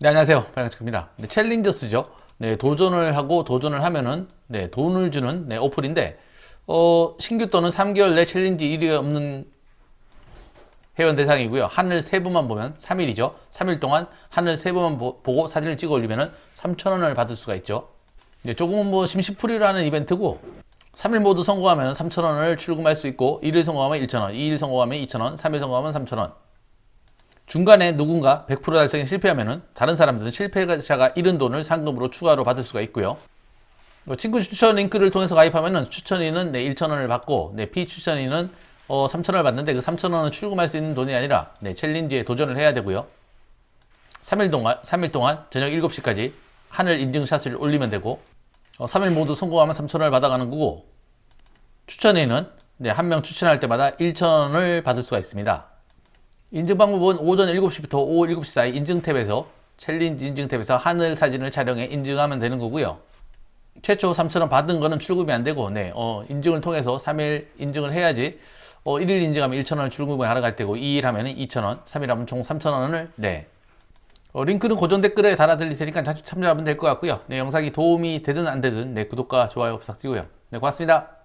네, 안녕하세요. 빨간축입니다. 네, 챌린저스죠. 네, 도전을 하고 도전을 하면은 네, 돈을 주는 네, 어플인데 어, 신규 또는 3개월 내 챌린지 1위 없는 회원 대상이고요. 하늘 세 번만 보면 3일이죠. 3일 동안 하늘 세 번만 보, 고 사진을 찍어 올리면은 3,000원을 받을 수가 있죠. 네, 조금은 뭐 심심풀이라는 이벤트고 3일 모두 성공하면 3,000원을 출금할 수 있고 1일 성공하면 1,000원, 2일 성공하면 2,000원, 3일 성공하면 3,000원. 중간에 누군가 100% 달성에 실패하면은 다른 사람들은 실패자가 잃은 돈을 상금으로 추가로 받을 수가 있고요. 어, 친구 추천 링크를 통해서 가입하면은 추천인은 네, 1,000원을 받고 네, 피추천인은 어, 3,000원을 받는데 그 3,000원은 출금할 수 있는 돈이 아니라 네, 챌린지에 도전을 해야 되고요. 3일 동안 3일 동안 저녁 7시까지 하늘 인증샷을 올리면 되고 어, 3일 모두 성공하면 3,000원을 받아가는 거고 추천인은 네, 한 명 추천할 때마다 1,000원을 받을 수가 있습니다. 인증 방법은 오전 7시부터 오후 7시 사이 인증 탭에서 챌린지 인증 탭에서 하늘 사진을 촬영해 인증하면 되는 거고요. 최초 3,000원 받은 거는 출금이 안 되고, 네, 어, 인증을 통해서 3일 인증을 해야지, 어, 1일 인증하면 1,000원 출금을 하러 갈 테고, 2일 하면 2,000원, 3일 하면 총 3,000원을, 네. 어, 링크는 고정 댓글에 달아드릴 테니까 자주 참조하면 될 것 같고요. 네, 영상이 도움이 되든 안 되든, 네, 구독과 좋아요 부탁드리고요. 네, 고맙습니다.